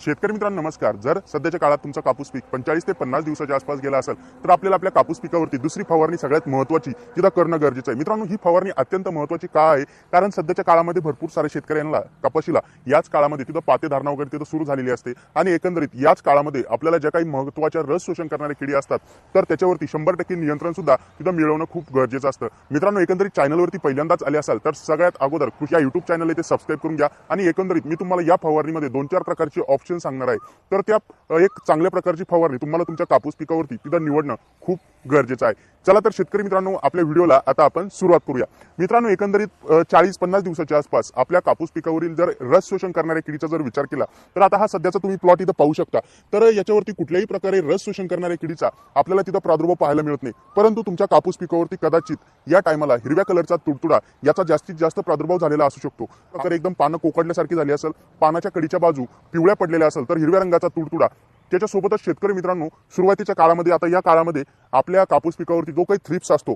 शेतकरी मित्रांनो नमस्कार. जर सध्याच्या काळात तुमचा कापूस पीक पंचेचाळीस ते पन्नास दिवसाच्या आसपास गेला असेल तर आपल्याला आपल्या कापूस पिकावरती दुसरी फवारणी सगळ्यात महत्त्वाची तिथं करणं गरजेचं आहे. मित्रांनो ही फवारणी अत्यंत महत्त्वाची का आहे? कारण सध्याच्या काळामध्ये भरपूर सारे शेतकऱ्यांना कपाशीला याच काळामध्ये तिथं पाते धारणा वगैरे तिथं सुरू झालेली असते. आणि एकंदरीत याच काळामध्ये आपल्याला ज्या काही महत्त्वाच्या रस शोषण करणारे किडी असतात तर त्याच्यावरती शंभर टक्के नियंत्रण सुद्धा तिथं मिळवणं खूप गरजेचं असतं. मित्रांनो एकंदरीत चॅनलवरती पहिल्यांदाच आले असाल तर सगळ्यात अगोदर कृषी या युट्यूब चॅनल इथे सबस्क्राईब करून घ्या. आणि एकंदरीत मी तुम्हाला या फवारणीमध्ये दोन चार प्रकारचे ऑप्शन सांगणार आहे. तर त्या एक चांगल्या प्रकारची फवारणी तुम्हाला तुमच्या कापूस पिकावरती तिथं निवडणं खूप गरजेचं आहे. चला तर शेतकरी मित्रांनो आपल्या व्हिडिओला आता आपण सुरुवात करूया. मित्रांनो एकंदरीत चाळीस पन्नास दिवसाच्या आसपास आपल्या कापूस पिकावरील जर रस शोषण करणाऱ्या किडीचा जर विचार केला तर आता हा सध्याचा तुम्ही प्लॉट इथं पाहू शकता. तर याच्यावरती कुठल्याही प्रकारे रस शोषण करणाऱ्या किडीचा आपल्याला तिथं प्रादुर्भाव पाहायला मिळत नाही. परंतु तुमच्या कापूस पिकावरती कदाचित या टायमाला हिरव्या कलरचा तुडतुडा याचा जास्तीत जास्त प्रादुर्भाव झालेला असू शकतो. तर एकदम पानं कोकडल्यासारखी झाली असेल पानाच्या कडीच्या बाजू पिवळ्या पडलेल्या असेल तर हिरव्या रंगाचा तुडतुडा त्याच्यासोबतच शेतकरी मित्रांनो सुरुवातीच्या काळामध्ये आता या काळामध्ये आपल्या कापूस पिकावरती जो काही थ्रिप्स असतो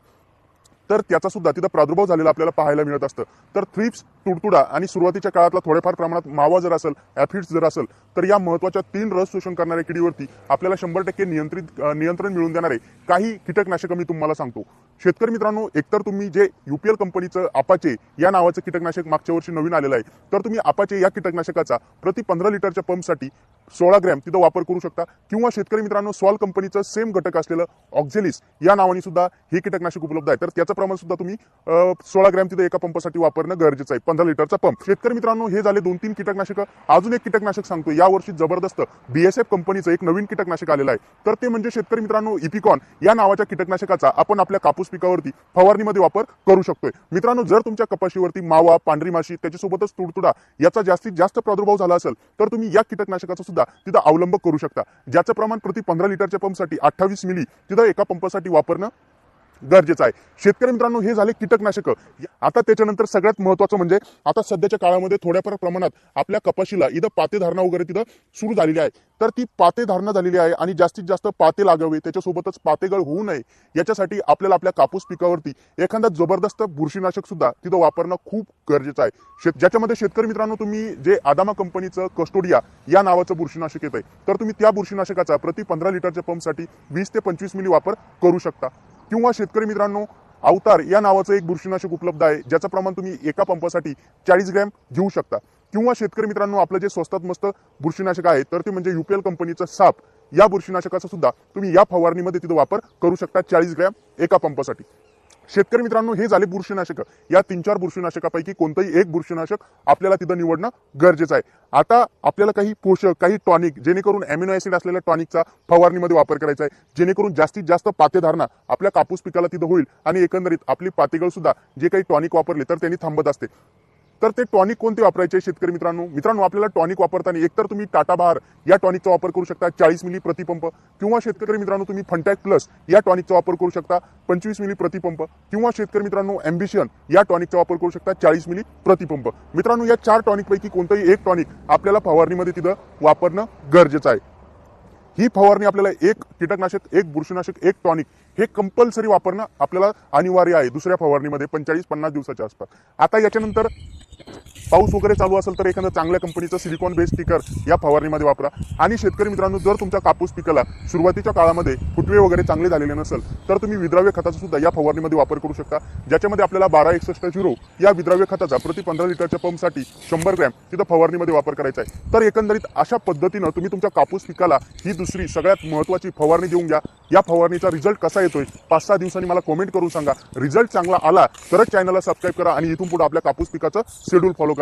तर त्याचा सुद्धा तिथं प्रादुर्भाव झालेला आपल्याला पाहायला मिळत असतं. तर थ्रिप्स तुडतुडा आणि सुरुवातीच्या काळातला थोड्याफार प्रमाणात मावा जर असेल ॲफिड्स जर असेल तर या महत्त्वाच्या तीन रस शोषण करणाऱ्या किडीवरती आपल्याला शंभर टक्के नियंत्रित नियंत्रण मिळवून देणारे काही कीटकनाशकं मी तुम्हाला सांगतो. शेतकरी मित्रांनो एकतर तुम्ही जे युपीएल कंपनीचं आपाचे या नावाचं कीटकनाशक मागच्या वर्षी नवीन आलेलं आहे तर तुम्ही आपाचे या कीटकनाशकाचा प्रति पंधरा लिटरच्या पंपसाठी सोळा ग्रॅम तिथं वापर करू शकता. किंवा शेतकरी मित्रांनो सॉल कंपनीचं सेम घटक असलेलं ऑक्झेलिस या नावाने सुद्धा हे कीटकनाशक उपलब्ध आहे. तर त्याचं प्रमाण सुद्धा तुम्ही सोळा ग्रॅम तिथं एका पंपासाठी वापरणं गरजेचं आहे. पंधरा लिटरचा पंप. शेतकरी मित्रांनो हे झाले दोन तीन कीटकनाशक. अजून एक कीटकनाशक सांगतो यावर्षी जबरदस्त बीएसएफ कंपनीचं एक नवीन कीटकनाशक आलेलं आहे. तर ते म्हणजे शेतकरी मित्रांनो इपिकॉन या नावाच्या कीटकनाशकाचा आपण आपल्या कापूस पिकावरती फवारणीमध्ये वापर करू शकतोय. मित्रांनो जर तुमच्या कपाशीवरती मावा पांढरी माशी त्याच्यासोबतच तुडतुडा याचा जास्तीत जास्त प्रादुर्भाव झाला असेल तर तुम्ही या कीटकनाशकाचा सुद्धा तिथं अवलंब करू शकता. ज्याचं प्रमाण प्रति पंधरा लिटरच्या पंपसाठी अठ्ठावीस मिली तिथं एका पंपासाठी वापरणं गरजेचं आहे. शेतकरी मित्रांनो हे झाले कीटकनाशक. आता त्याच्यानंतर सगळ्यात महत्वाचं म्हणजे आता सध्याच्या काळामध्ये थोड्याफार प्रमाणात आपल्या कपाशीला इथं पाते धारणा वगैरे तिथं सुरू झालेली आहे. तर ती पाते धारणा झालेली आहे आणि जास्तीत जास्त पाते लागावे त्याच्यासोबतच पातेगळ होऊ नये याच्यासाठी आपल्याला आपल्या कापूस पिकावरती एखादा जबरदस्त बुरशीनाशक सुद्धा तिथं वापरणं खूप गरजेचं आहे. शेत ज्याच्यामध्ये शेतकरी मित्रांनो तुम्ही जे आदामा कंपनीचं कस्टोडिया या नावाचं बुरशीनाशक येत आहे तर तुम्ही त्या बुरशीनाशकाचा प्रति पंधरा लिटरच्या पंपसाठी वीस ते पंचवीस मिली वापर करू शकता. किंवा शेतकरी मित्रांनो अवतार या नावाचं एक बुरशीनाशक उपलब्ध आहे ज्याचं प्रमाण तुम्ही एका पंपासाठी चाळीस ग्रॅम घेऊ शकता. किंवा शेतकरी मित्रांनो आपलं जे स्वस्तात मस्त बुरशीनाशक आहे तर ते म्हणजे युपीएल कंपनीचं साप या बुरशीनाशकाचा सुद्धा तुम्ही या फवारणीमध्ये तिथं वापर करू शकता चाळीस ग्रॅम एका पंपासाठी. शेतकरी मित्रांनो हे झाले बुरशीनाशक. या तीन चार बुरशीनाशकापैकी कोणतंही एक बुरशीनाशक आपल्याला तिथं निवडणं गरजेचं आहे. आता आपल्याला काही पोषक काही टॉनिक जेणेकरून अॅमिनो ऍसिड असलेल्या टॉनिकचा फवारणीमध्ये वापर करायचा आहे जेणेकरून जास्तीत जास्त पातेधारणा आपल्या कापूस पिकाला तिथं होईल आणि एकंदरीत आपली पातेगळ सुद्धा जे काही टॉनिक वापरले तर त्यांनी थांबत असते. तर ते टॉनिक कोणते वापरायचे शेतकरी मित्रांनो? मित्रांनो आपल्याला टॉनिक वापरताना एकतर तुम्ही टाटा बार या टॉनिकचा वापर करू शकता चाळीस मिली प्रतिपंप किंवा शेतकरी मित्रांनो तुम्ही फंटॅक प्लस या टॉनिकचा वापर करू शकता पंचवीस मिली प्रतिपंप किंवा शेतकरी मित्रांनो अँबिशन या टॉनिकचा वापर करू शकता चाळीस मिली प्रतिपंप मित्रांनो या चार टॉनिकपैकी कोणतंही एक टॉनिक आपल्याला फवारणीमध्ये तिथं वापरणं गरजेचं आहे. ही फवारणी आपल्याला एक कीटकनाशक एक बुरशीनाशक एक टॉनिक हे कंपल्सरी वापरणं आपल्याला अनिवार्य आहे दुसऱ्या फवारणीमध्ये पंचेचाळीस पन्नास दिवसाच्या आसपास. आता याच्यानंतर पाऊस वगैरे चालू असेल तर एखादं चांगल्या कंपनीचं सिलिकॉन बेस्ड स्टिकर या फवारणीमध्ये वापरा. आणि शेतकरी मित्रांनो जर तुमच्या कापूस पिकाला सुरुवातीच्या काळामध्ये फुटवे वगैरे चांगले झालेले नसेल तर तुम्ही विद्राव्य खताचा सुद्धा या फवारणीमध्ये वापर करू शकता. ज्याच्यामध्ये आपल्याला बारा एकसष्ट झिरो या विद्राव्य खताचा प्रति पंधरा लिटरच्या पंपसाठी शंभर ग्रॅम तिथं फवारणीमध्ये वापर करायचा आहे. तर एकंदरीत अशा पद्धतीनं तुम्ही तुमच्या कापूस पिकाला ही दुसरी सगळ्यात महत्त्वाची फवारणी देऊन घ्या. या फवारणीचा रिझल्ट कसा येतोय पाच सहा दिवसांनी मला कमेंट करून सांगा. रिझल्ट चांगला आला तरच चॅनलला सबस्क्राईब करा आणि इथून पुढे आपल्या कापूस पिकाचं शेड्यूल फॉलो करा.